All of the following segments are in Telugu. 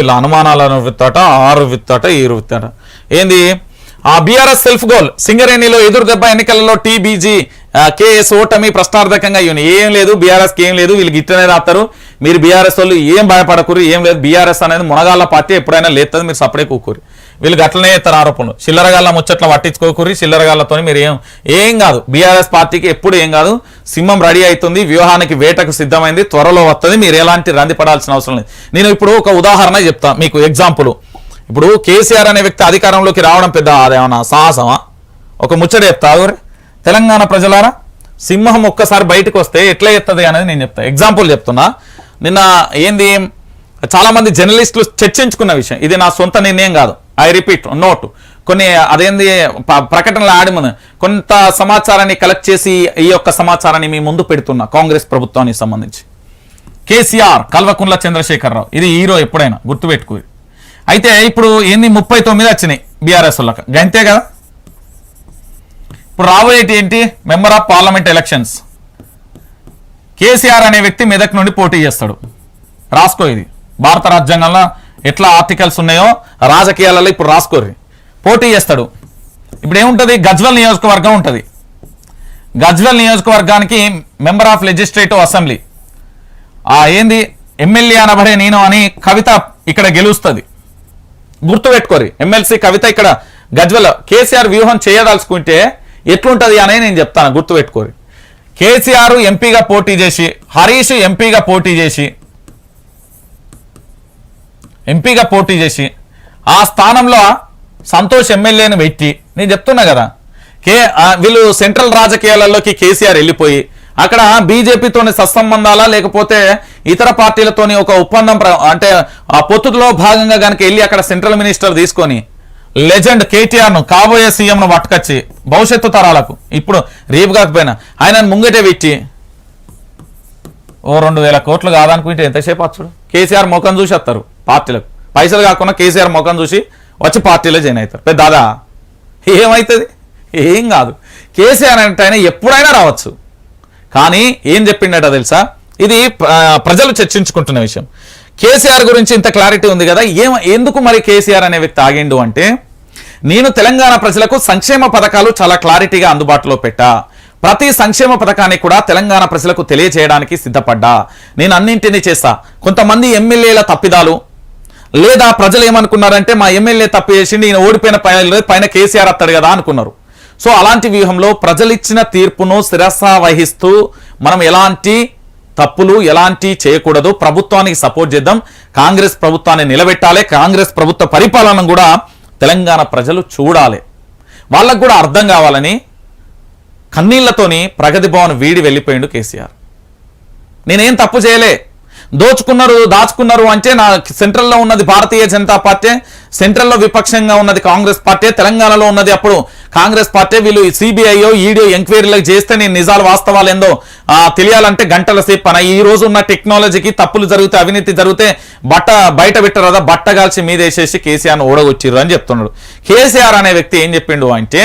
వీళ్ళ అనుమానాలను విత్తాట ఆరు విత్తాట ఈరు విత్తాట. ఏంది? ఆ బీఆర్ఎస్ సెల్ఫ్ గోల్ సింగరేణిలో ఎదురు దెబ్బ ఎన్నికలలో టీబీజీ కేఎస్ ఓటమి ప్రశ్నార్థకంగా ఇవ్వని ఏం లేదు బీఆర్ఎస్కి ఏం లేదు వీళ్ళు గిట్టనే రాస్తారు మీరు బీఆర్ఎస్ వాళ్ళు ఏం భయపడకూరు ఏం లేదు. బీఆర్ఎస్ అనేది మునగాళ్ళ పార్టీ ఎప్పుడైనా లేస్తుంది మీరు సపడే కూకూరు వీళ్ళు గట్లనే ఇస్తారు ఆరోపణలు. చిల్లరగాళ్ళ ముచ్చట్ల పట్టించుకోకూరి చిల్లరగాళ్ళతో మీరు ఏం ఏం కాదు. బీఆర్ఎస్ పార్టీకి ఎప్పుడు ఏం కాదు. సింహం రెడీ అవుతుంది వ్యూహానికి వేటకు సిద్ధమైంది త్వరలో వస్తుంది మీరు ఎలాంటి రంది పడాల్సిన అవసరం లేదు. నేను ఇప్పుడు ఒక ఉదాహరణ చెప్తా మీకు ఎగ్జాంపుల్ ఇప్పుడు కేసీఆర్ అనే వ్యక్తి అధికారంలోకి రావడం పెద్ద అదేమన్నా సాహసమా? ఒక ముచ్చట చెప్తా తెలంగాణ ప్రజలారా సింహం ఒక్కసారి బయటకు వస్తే ఎట్లా ఎత్తది అనేది నేను చెప్తా. ఎగ్జాంపుల్ చెప్తున్నా. నిన్న ఏంది చాలామంది జర్నలిస్టులు చర్చించుకున్న విషయం. ఇది నా సొంత నిర్ణయం కాదు. ఐ రిపీట్ నోట్ కొన్ని అదేంది ప్రకటనలు ఆడమని. కొంత సమాచారాన్ని కలెక్ట్ చేసి ఈ యొక్క సమాచారాన్ని మీ ముందు పెడుతున్నా కాంగ్రెస్ ప్రభుత్వానికి సంబంధించి. కేసీఆర్ కల్వకుంట్ల చంద్రశేఖరరావు. ఇది హీరో ఎప్పుడైనా గుర్తుపెట్టుకో. అయితే ఇప్పుడు ఏంది ముప్పై తొమ్మిది వచ్చినాయి బీఆర్ఎస్ వాళ్ళకి. గంతే కదా? ఇప్పుడు రాబోయేటి ఏంటి? Member of parliament elections KCR అనే వ్యక్తి మెదక్ నుండి పోటీ చేస్తాడు. రాసుకో ఇది. భారత రాజ్యాంగంలో ఎట్లా ఆర్టికల్స్ ఉన్నాయో రాజకీయాలలో ఇప్పుడు రాసుకోర్రి. పోటీ చేస్తాడు. ఇప్పుడు ఏముంటుంది? గజ్వల్ నియోజకవర్గం ఉంటుంది. గజ్వల్ నియోజకవర్గానికి మెంబర్ ఆఫ్ లెజిస్లేటివ్ అసెంబ్లీ ఆ ఏంది? ఎమ్మెల్యే అనబడే నేను అని కవిత ఇక్కడ గెలుస్తుంది. గుర్తుపెట్టుకోరి ఎమ్మెల్సీ కవిత ఇక్కడ గజ్వల్. కేసీఆర్ వ్యూహం చేయదలుచుకుంటే ఎట్లుంటది అని నేను చెప్తాను గుర్తుపెట్టుకోరు. కేసీఆర్ ఎంపీగా పోటీ చేసి హరీష్ ఎంపీగా పోటీ చేసి ఎంపీగా పోటీ చేసి ఆ స్థానంలో సంతోష్ ఎమ్మెల్యేని పెట్టి నేను చెప్తున్నా కదా కే వీళ్ళు సెంట్రల్ రాజకీయాలలోకి కేసీఆర్ వెళ్ళిపోయి అక్కడ బీజేపీతోని సత్సంబంధాలా లేకపోతే ఇతర పార్టీలతోని ఒక ఒప్పందం ప్ర- అంటే ఆ పొత్తులో భాగంగా కనుక వెళ్ళి అక్కడ సెంట్రల్ మినిస్టర్ తీసుకొని లెజెండ్ కేటీఆర్ను కాబోయే సీఎం ను పట్టుకొచ్చి భవిష్యత్తు తరాలకు. ఇప్పుడు రేపు కాకపోయినా ఆయన ముంగటే పెట్టి ఓ రెండు వేల కోట్లు కాదనుకుంటే ఎంతసేపు వచ్చుడు కేసీఆర్ ముఖం చూసి వస్తారు పార్టీలకు. పైసలు కాకుండా కేసీఆర్ ముఖం చూసి వచ్చి పార్టీలో జాయిన్ అవుతారు. పెద్ద దాదా ఏమవుతుంది ఏం కాదు. కేసీఆర్ అంటే ఆయన ఎప్పుడైనా రావచ్చు. కానీ ఏం చెప్పిండట తెలుసా? ఇది ప్రజలు చర్చించుకుంటున్న విషయం. కేసీఆర్ గురించి ఇంత క్లారిటీ ఉంది కదా? ఏం ఎందుకు మరి కేసీఆర్ అనే వ్యక్తి ఆగిండు అంటే నేను తెలంగాణ ప్రజలకు సంక్షేమ పథకాలు చాలా క్లారిటీగా అందుబాటులో పెట్టా. ప్రతి సంక్షేమ పథకాన్ని కూడా తెలంగాణ ప్రజలకు తెలియజేయడానికి సిద్ధపడ్డా. నేను అన్నింటినీ చేస్తా. కొంతమంది ఎమ్మెల్యేల తప్పిదాలు. లేదా ప్రజలు ఏమనుకున్నారంటే మా ఎమ్మెల్యే తప్పు చేసిండి ఈయన ఓడిపోయిన పైన పైన కేసీఆర్ అత్తాడు కదా అనుకున్నారు. సో అలాంటి వ్యూహంలో ప్రజలిచ్చిన తీర్పును శిరస వహిస్తూ మనం ఎలాంటి తప్పులు ఎలాంటి చేయకూడదు. ప్రభుత్వానికి సపోర్ట్ చేద్దాం. కాంగ్రెస్ ప్రభుత్వాన్ని నిలబెట్టాలి. కాంగ్రెస్ ప్రభుత్వ పరిపాలన కూడా తెలంగాణ ప్రజలు చూడాలి. వాళ్ళకు కూడా అర్థం కావాలని కన్నీళ్ళతోని ప్రగతి భవన్ వీడి వెళ్ళిపోయిండు కేసీఆర్. నేనేం తప్పు చేయలే? దోచుకున్నారు దాచుకున్నారు అంటే నా సెంట్రల్లో ఉన్నది భారతీయ జనతా పార్టీ సెంట్రల్లో విపక్షంగా ఉన్నది కాంగ్రెస్ పార్టీ తెలంగాణలో ఉన్నది అప్పుడు కాంగ్రెస్ పార్టీ. వీళ్ళు సిబిఐయో ఈడీఓ ఎంక్వైరీలకు చేస్తే నేను నిజాలు వాస్తవాలు ఏందో తెలియాలంటే గంటల సేపు పని. ఈ రోజు ఉన్న టెక్నాలజీకి తప్పులు జరిగితే అవినీతి జరిగితే బట్ట బయట పెట్టరాదా? బట్ట కాల్చి మీదేసేసి కేసీఆర్ను ఓడగొచ్చిర్రు అని చెప్తున్నాడు. కేసీఆర్ అనే వ్యక్తి ఏం చెప్పిండు అంటే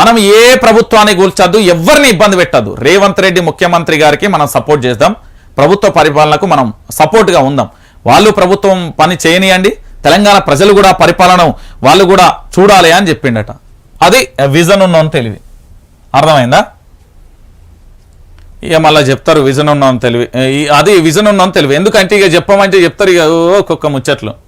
మనం ఏ ప్రభుత్వాన్ని కూల్చొద్దు ఎవరిని ఇబ్బంది పెట్టద్దు. రేవంత్ రెడ్డి ముఖ్యమంత్రి గారికి మనం సపోర్ట్ చేద్దాం. ప్రభుత్వ పరిపాలనకు మనం సపోర్ట్గా ఉందాం. వాళ్ళు ప్రభుత్వం పని చేయనియండి. తెలంగాణ ప్రజలు కూడా పరిపాలన వాళ్ళు కూడా చూడాలి అని చెప్పిండట. అది విజన్ ఉన్నోని తెలివి. అర్థమైందా? ఇక మళ్ళీ చెప్తారు విజన్ ఉన్నాం తెలివి. అది విజన్ ఉన్నాం తెలివి. ఎందుకంటే ఇక చెప్పమంటే చెప్తారు ఇక ఓ ఒక్కొక్క ముచ్చట్లు.